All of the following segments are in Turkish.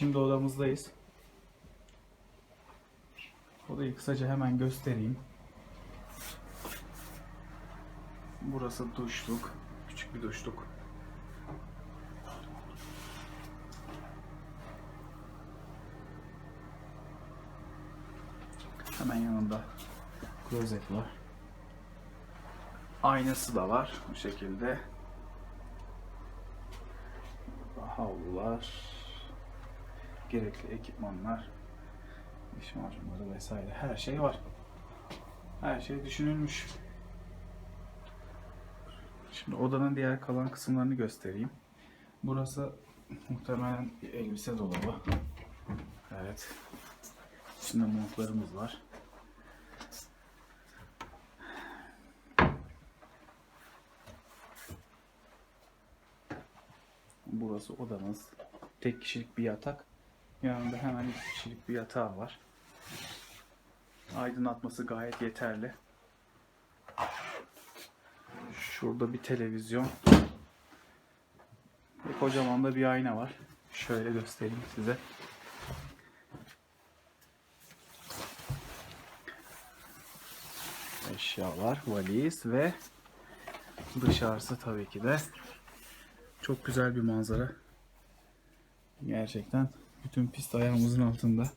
Şimdi odamızdayız. Odayı kısaca hemen göstereyim. Burası duşluk. Küçük bir duşluk. Hemen yanında klozet var. Aynası da var bu şekilde. Havlular, gerekli ekipmanlar, diş macunları vesaire her şey var. Her şey düşünülmüş. Şimdi odanın diğer kalan kısımlarını göstereyim. Burası muhtemelen bir elbise dolabı. Evet. İçinde montlarımız var. Burası odamız. Tek kişilik bir yatak. Yanında hemen iki kişilik bir yatağı var. Aydınlatması gayet yeterli. Şurada bir televizyon. Ve kocaman da bir ayna var. Şöyle göstereyim size. Eşyalar, valiz ve dışarısı tabii ki de çok güzel bir manzara. Gerçekten bütün pist ayağımızın altında.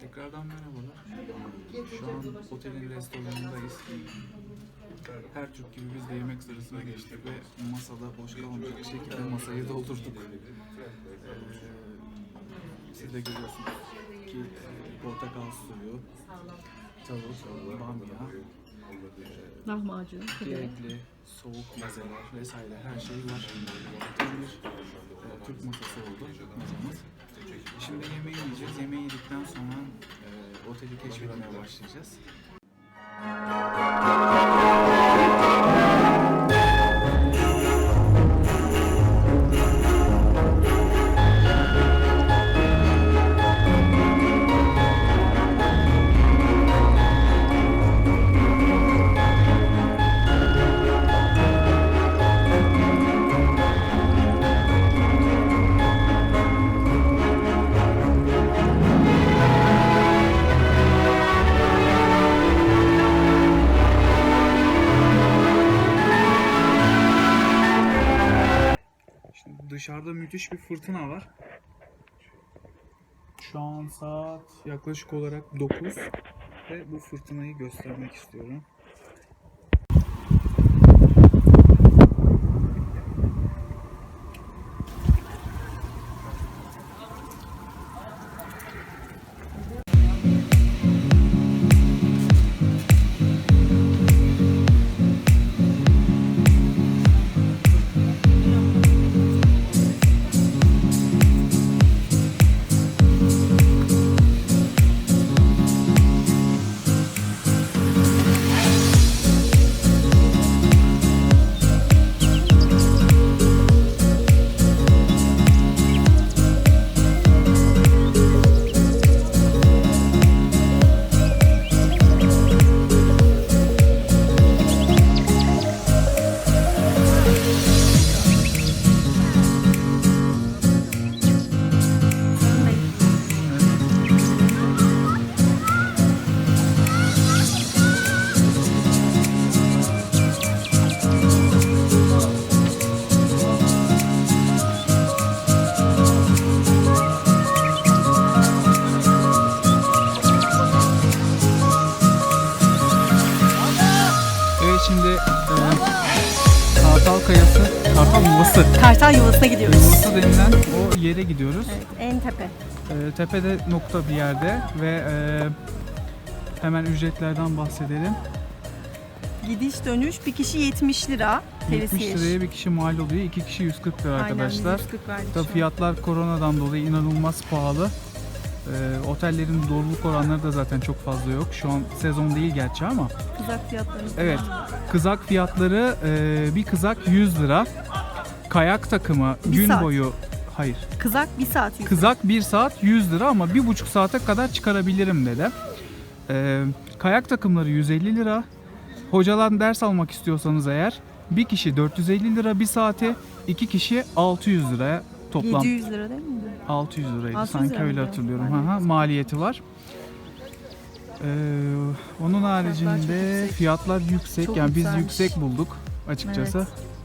Tekrardan merhabalar. Şu an otelin restoranındayız. Her Türk gibi biz de yemek sırasına geçtik ve masada boş kalmayacak şekilde masayı doldurduk. Ee, siz de görüyorsunuz ki e, portakal suyu, tavuk, bamya, Lahmacun. gerekli soğuk mezeler vesaire her şey var. Tam bir e, Türk masası oldu masamız. Şimdi yemeği yiyeceğiz. Yemeği yedikten sonra e, oteli keşfetmeye başlayacağız. Müthiş bir fırtına var. Şu an saat yaklaşık olarak 9 ve bu fırtınayı göstermek istiyorum. Yuvası, Kartal yuvasına gidiyoruz. Yuvası denilen o yere gidiyoruz. Evet, en tepe. E, tepede nokta bir yerde ve e, hemen ücretlerden bahsedelim. Gidiş dönüş bir kişi 70 lira. 70 Teresiye. liraya bir kişi mal oluyor, iki kişi 140 lira Aynen, arkadaşlar. 140 verdik Tabii şu an. fiyatlar koronadan dolayı inanılmaz pahalı. Ee, otellerin doluluk oranları da zaten çok fazla yok. Şu an sezon değil gerçi ama. Kızak fiyatları. Evet. Kızak fiyatları e, bir kızak 100 lira. Kayak takımı Bir gün saat. boyu hayır. Kızak bir saat yüz. Kızak 1 saat 100 lira ama bir buçuk saate kadar çıkarabilirim dedi. Ee, kayak takımları 150 lira. Hocadan ders almak istiyorsanız eğer bir kişi 450 lira bir saate, iki kişi 600 liraya toplam 700 lira değil mi? 600 liraydı 600 sanki lira öyle mıydı? hatırlıyorum. Maliyeti. Maliyeti, maliyeti var. Ee, onun haricinde yüksek. fiyatlar yüksek. Çok yani biz yükselmiş. yüksek bulduk açıkçası. Evet.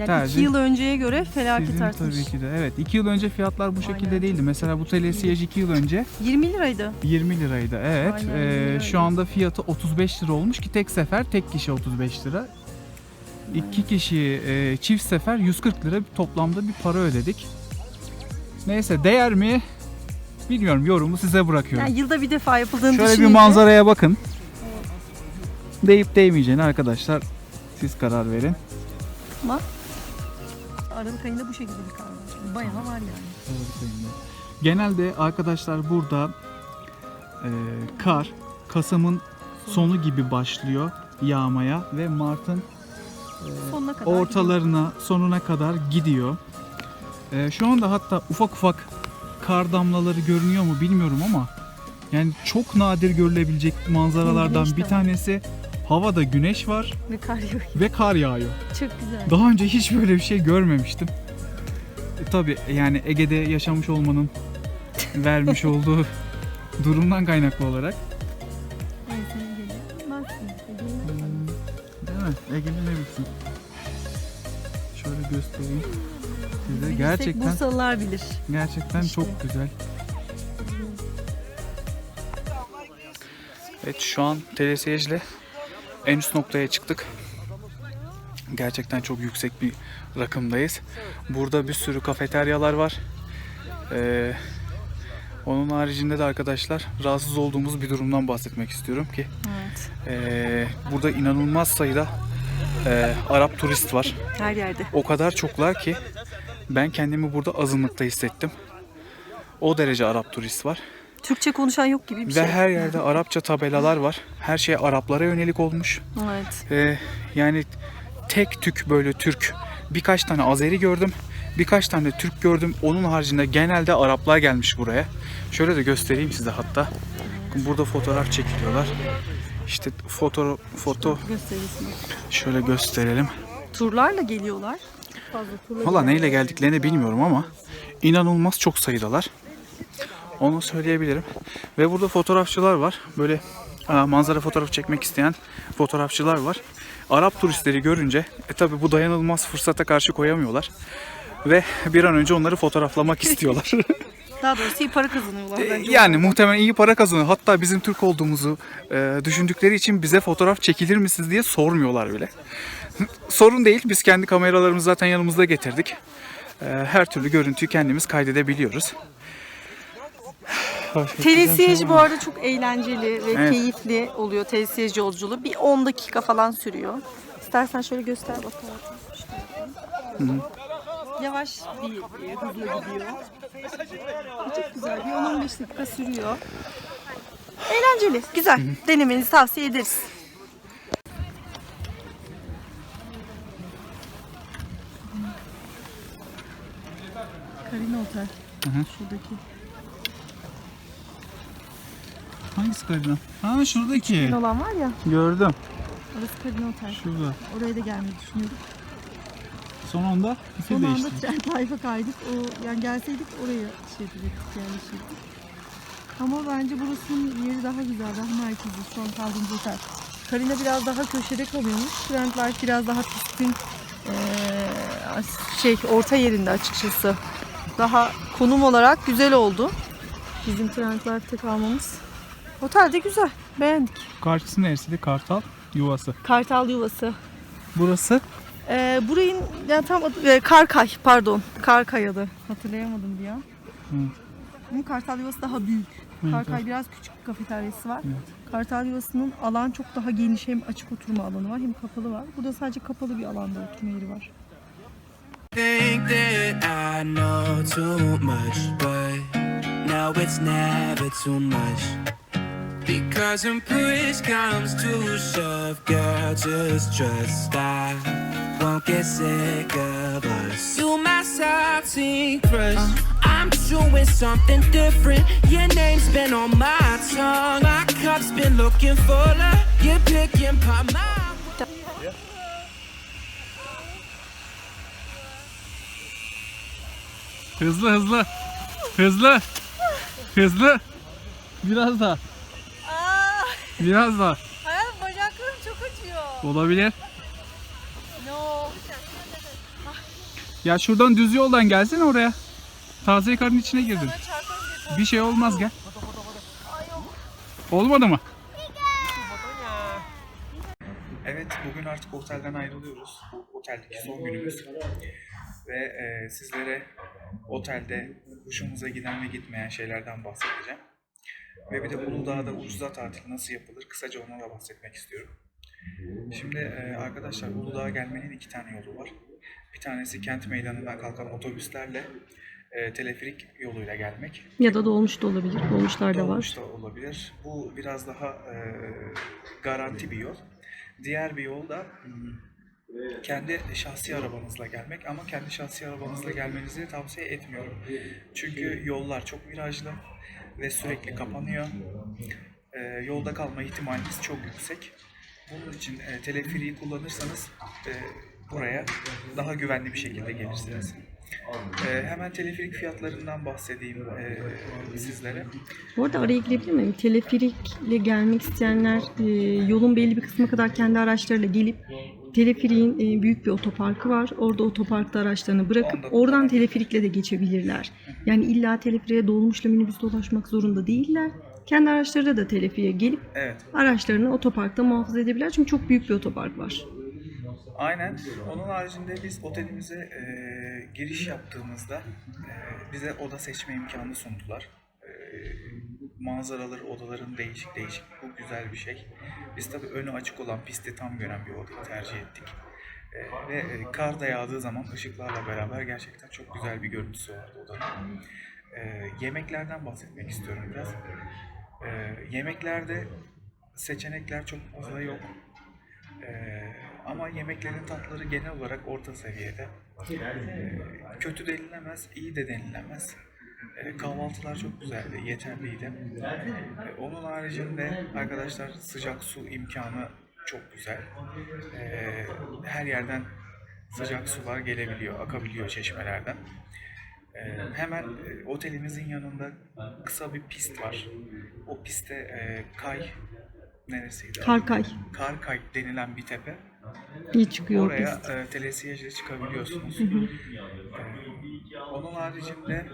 Yani Tercih. 2 yıl önceye göre felaket Sizin artmış. tabii ki de. Evet. 2 yıl önce fiyatlar bu şekilde değildi. Mesela bu telesiyej 2 yıl önce 20 liraydı. 20 liraydı. Evet. Aynen, Ee, 20 liraydı. şu anda fiyatı 35 lira olmuş ki tek sefer tek kişi 35 lira. İki kişi e, çift sefer 140 lira bir toplamda bir para ödedik. Neyse değer mi? Bilmiyorum yorumu size bırakıyorum. Yani yılda bir defa yapıldığını Şöyle bir düşününce- manzaraya bakın. Deyip değmeyeceğini arkadaşlar siz karar verin. Aralık ayında bu şekilde bir kar var. Bayağı var yani. Genelde arkadaşlar burada e, kar Kasım'ın sonu gibi başlıyor yağmaya ve Mart'ın Sonuna kadar ortalarına sonuna kadar gidiyor. E, şu anda hatta ufak ufak kar damlaları görünüyor mu bilmiyorum ama yani çok nadir görülebilecek manzaralardan Güneş de bir var. tanesi havada güneş var Ve kar yağıyor. ve kar yağıyor. Çok güzel. Daha önce hiç böyle bir şey görmemiştim. E, tabii yani Ege'de yaşamış olmanın vermiş olduğu durumdan kaynaklı olarak. Neyse, geliyor. Bak, geliyor. Hmm, Değil mi? Ege'nin ne bilsin. Şöyle göstereyim size. Bilirsek Gerçekten Bursalılar bilir. gerçekten İşte. çok güzel. Evet şu an telesiyejle en üst noktaya çıktık. Gerçekten çok yüksek bir rakımdayız. Burada bir sürü kafeteryalar var. Ee, onun haricinde de arkadaşlar rahatsız olduğumuz bir durumdan bahsetmek istiyorum ki Evet. ee, burada inanılmaz sayıda ee, Arap turist var. Her yerde. O kadar çoklar ki ben kendimi burada azınlıkta hissettim. O derece Arap turist var. Türkçe konuşan yok gibi bir Ve şey. her yerde Arapça tabelalar var. Her şey Araplara yönelik olmuş. Evet. Ee, yani tek tük böyle Türk. Birkaç tane Azeri gördüm. Birkaç tane Türk gördüm. Onun haricinde genelde Araplar gelmiş buraya. Şöyle de göstereyim size hatta. Burada fotoğraf çekiliyorlar. İşte foto foto şöyle gösterelim. Turlarla geliyorlar. Valla neyle geldiklerini bilmiyorum ama inanılmaz çok sayıdalar. Onu söyleyebilirim. Ve burada fotoğrafçılar var. Böyle e, manzara fotoğrafı çekmek isteyen fotoğrafçılar var. Arap turistleri görünce e tabi bu dayanılmaz fırsata karşı koyamıyorlar. Ve bir an önce onları fotoğraflamak istiyorlar. Daha doğrusu iyi para kazanıyorlar E, bence. yani muhtemelen iyi para kazanıyor. Hatta bizim Türk olduğumuzu e, düşündükleri için bize fotoğraf çekilir misiniz diye sormuyorlar bile. Sorun değil. Biz kendi kameralarımızı zaten yanımızda getirdik. E, her türlü görüntüyü kendimiz kaydedebiliyoruz. Telesiyeci bu arada çok eğlenceli ve Evet. keyifli oluyor telesiyeci yolculuğu. Bir 10 dakika falan sürüyor. İstersen şöyle göster bakalım. Yavaş bir e, hızla gidiyor. Çok güzel. Bir 10-15 dakika sürüyor. Eğlenceli, güzel. Denemenizi tavsiye ederiz. Karina Otel. Hı hı. Şuradaki. Hangisi Karina? Ha şuradaki. Karina olan var ya. Gördüm. Orası Karina Otel. Şurada. Oraya da gelmeyi düşünüyorduk. Son anda fikir Son anda tren tayfa kaydık. O, yani gelseydik oraya şey yapacaktık yerleşirdik. Ama bence burasının yeri daha güzel, daha merkezi. Şu an kaldığımız otel. Karina biraz daha köşede kalıyormuş. Trend Life biraz daha pistin eee, şey orta yerinde açıkçası. Daha konum olarak güzel oldu. Bizim Trend Life'te kalmamız. Otel de güzel. Beğendik. Karşısı neresiydi? Kartal yuvası. Kartal Yuvası. Burası Ee, burayın ya tam adı, e, Karkay pardon. Karkay adı. Hatırlayamadım bir an. Hı. Ama Kartal Yuvası daha büyük. Evet, Karkay biraz küçük bir kafeteryası var. Kartal Yuvası'nın alan çok daha geniş hem açık oturma alanı var hem kapalı var. Burada sadece kapalı bir alanda oturma yeri var. think that I know too much, but now it's never too much. Because when push comes to shove, girl, just trust I won't get sick of us. You my salty crush. I'm doing something different. Your name's been on my tongue. My cup's been looking fuller. You're picking by my. Hızlı hızlı. Hızlı. Hızlı. Biraz daha. Biraz daha. hayatım bacaklarım çok acıyor. Olabilir. No. Ya şuradan düz yoldan gelsene oraya. Taze karın içine girdin. Bir şey olmaz gel. Olmadı mı? Evet bugün artık otelden ayrılıyoruz. Bu oteldeki son günümüz. Ve e, sizlere otelde hoşumuza giden ve gitmeyen şeylerden bahsedeceğim. Ve bir de Uludağ'da ucuza tatil nasıl yapılır kısaca ona da bahsetmek istiyorum. Şimdi e, arkadaşlar Uludağ'a gelmenin iki tane yolu var. Bir tanesi kent meydanından kalkan otobüslerle e, teleferik yoluyla gelmek. Ya da dolmuş da olabilir. Dolmuşlar da Dolmuş var. da olabilir. Bu biraz daha e, garanti bir yol. Diğer bir yol da hmm, kendi şahsi arabanızla gelmek ama kendi şahsi arabanızla gelmenizi tavsiye etmiyorum. Çünkü yollar çok virajlı ve sürekli kapanıyor. E, yolda kalma ihtimaliniz çok yüksek. Bunun için e, teleferiği kullanırsanız e, buraya daha güvenli bir şekilde gelirsiniz. E, hemen teleferik fiyatlarından bahsedeyim e, sizlere. Bu arada araya girebilir miyim? Teleferikle gelmek isteyenler e, yolun belli bir kısmına kadar kendi araçlarıyla gelip teleferiğin e, büyük bir otoparkı var. Orada otoparkta araçlarını bırakıp oradan teleferikle de geçebilirler. Yani illa teleferiğe dolmuşla minibüsle ulaşmak zorunda değiller. Kendi araçlarıyla da teleferiğe gelip Evet. araçlarını otoparkta muhafaza edebilirler. Çünkü çok büyük bir otopark var. Aynen. Onun haricinde biz otelimize e, giriş yaptığımızda e, bize oda seçme imkanı sundular. E, manzaraları, odaların değişik değişik. Bu güzel bir şey. Biz tabii önü açık olan pisti tam gören bir odayı tercih ettik. E, ve e, kar da yağdığı zaman ışıklarla beraber gerçekten çok güzel bir görüntüsü vardı odanın. E, yemeklerden bahsetmek istiyorum biraz. E, yemeklerde seçenekler çok fazla yok. Ee, ama yemeklerin tatları genel olarak orta seviyede. Ee, kötü denilemez, iyi de denilemez. Ee, kahvaltılar çok güzeldi, yeterliydi. Ee, onun haricinde arkadaşlar sıcak su imkanı çok güzel. Her yerden sıcak sular gelebiliyor, akabiliyor çeşmelerden. Hemen e, otelimizin yanında kısa bir pist var. O pistte e, kay neresiydi? Karkay. Karkay denilen bir tepe. İyi çıkıyor Oraya e, telesiyajla çıkabiliyorsunuz. E, onun haricinde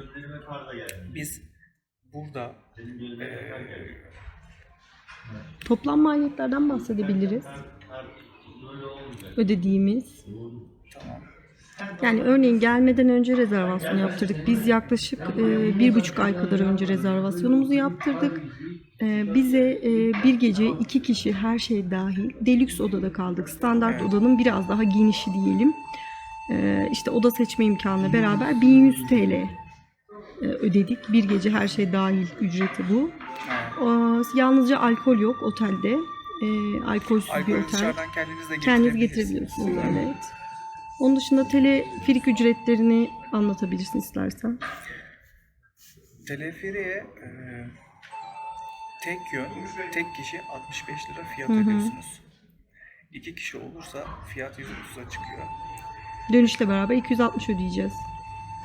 biz burada e, Toplam maliyetlerden bahsedebiliriz. Ödediğimiz. tamam Yani örneğin gelmeden önce rezervasyon yaptırdık. Biz yaklaşık e, bir buçuk ay kadar önce rezervasyonumuzu yaptırdık. E, bize e, bir gece iki kişi her şey dahil deluxe odada kaldık. Standart odanın biraz daha genişi diyelim. E, işte oda seçme imkanı beraber 1100 TL e, ödedik. Bir gece her şey dahil ücreti bu. Yalnızca alkol yok otelde. E, alkolsüz bir alkolü otel. kendiniz de Kendiniz getirebilirsiniz. evet. Onun dışında teleferik ücretlerini anlatabilirsin istersen. Teleferiğe e, tek yön, tek kişi 65 lira fiyat Hı hı. ödüyorsunuz. İki kişi olursa fiyat 130'a çıkıyor. Dönüşle beraber 260 ödeyeceğiz.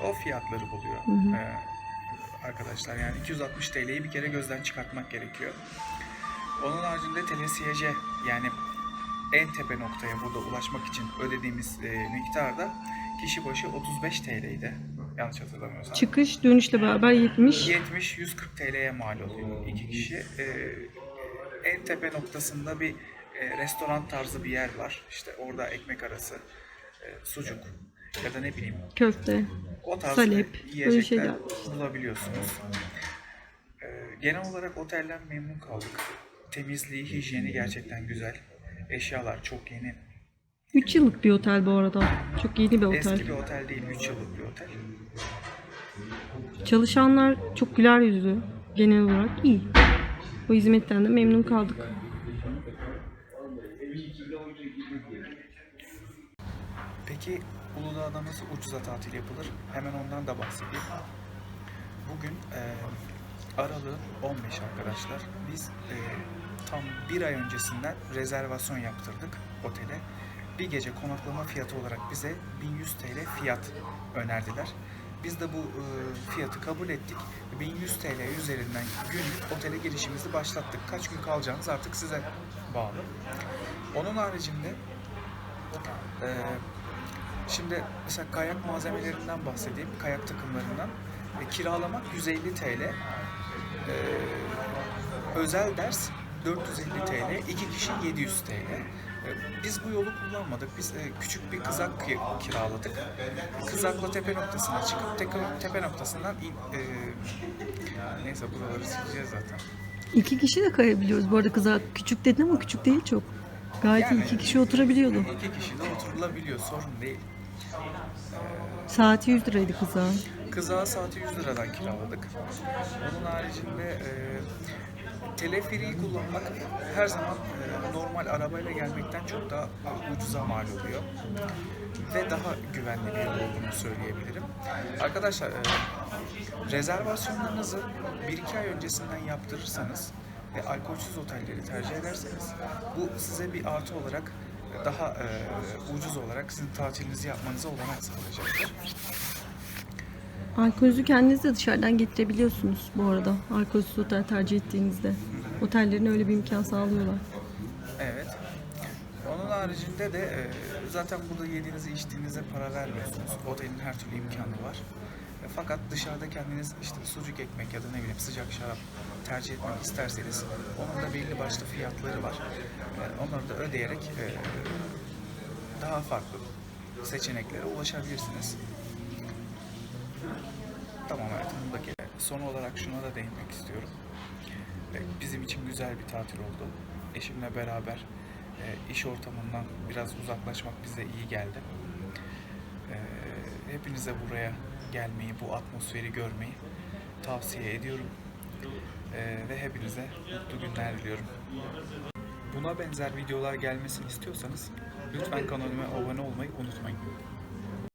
O fiyatları buluyor Hı hı. Ee, arkadaşlar. Yani 260 TL'yi bir kere gözden çıkartmak gerekiyor. Onun haricinde telesiyaje yani en tepe noktaya burada ulaşmak için ödediğimiz e, miktar da kişi başı 35 TL'ydi. Yanlış hatırlamıyorsam. Çıkış dönüşle beraber 70. 70-140 TL'ye mal oluyor iki kişi. Ee, en tepe noktasında bir e, restoran tarzı bir yer var. İşte orada ekmek arası, e, sucuk ya da ne bileyim Köfte. o tarz Salep, yiyecekler şeyler. bulabiliyorsunuz. Ee, genel olarak otelden memnun kaldık. Temizliği, hijyeni gerçekten güzel. Eşyalar çok yeni. 3 yıllık bir otel bu arada. Çok yeni bir otel. Eski bir otel değil, 3 yıllık bir otel. Çalışanlar çok güler yüzlü. Genel olarak iyi. O hizmetten de memnun kaldık. Peki Uludağ'da nasıl ucuza tatil yapılır? Hemen ondan da bahsedeyim. Bugün e, Aralık 15 arkadaşlar. Biz e, tam bir ay öncesinden rezervasyon yaptırdık otele. Bir gece konaklama fiyatı olarak bize 1100 TL fiyat önerdiler. Biz de bu e, fiyatı kabul ettik. 1100 TL üzerinden günlük otele girişimizi başlattık. Kaç gün kalacağınız artık size bağlı. Onun haricinde e, Şimdi mesela kayak malzemelerinden bahsedeyim, kayak takımlarından. E, kiralamak 150 TL, e, özel ders 450 TL, iki kişi 700 TL. E, biz bu yolu kullanmadık. Biz e, küçük bir kızak ki- kiraladık. Kızakla tepe noktasına çıkıp tepe, tepe noktasından in, e, neyse buraları sileceğiz zaten. İki kişi de kayabiliyoruz. Bu arada kızlar küçük dedin ama küçük değil çok. Gayet. Yani- iki kişi oturabiliyordu. İki kişi de oturulabiliyor, sorun değil. Saati 100 liraydı kızağın. Kızağı saati 100 liradan kiraladık. Onun haricinde e, teleferiği kullanmak her zaman e, normal arabayla gelmekten çok daha e, ucuza mal oluyor. Ve daha güvenli bir yol olduğunu söyleyebilirim. Arkadaşlar e, rezervasyonlarınızı 1-2 ay öncesinden yaptırırsanız ve alkolsüz otelleri tercih ederseniz bu size bir artı olarak daha e, ucuz olarak sizin tatilinizi yapmanıza olanak sağlayacaktır. Alkolünüzü kendiniz de dışarıdan getirebiliyorsunuz bu arada. Alkolsüz otel tercih ettiğinizde. Otellerin öyle bir imkan sağlıyorlar. Evet. Onun haricinde de e, zaten burada yediğinizi içtiğinize para vermiyorsunuz. Otelin her türlü imkanı var. E, fakat dışarıda kendiniz işte sucuk ekmek ya da ne bileyim sıcak şarap tercih etmek isterseniz onun da belli başlı fiyatları var. E, onları da ödeyerek daha farklı seçeneklere ulaşabilirsiniz. Tamam da gel- Son olarak şuna da değinmek istiyorum. E, Bizim için güzel bir tatil oldu. Eşimle beraber e, iş ortamından biraz uzaklaşmak bize iyi geldi. E, Hepinize buraya gelmeyi, bu atmosferi görmeyi tavsiye ediyorum. Ve hepinize mutlu günler diliyorum. Buna benzer videolar gelmesini istiyorsanız lütfen kanalıma abone olmayı unutmayın.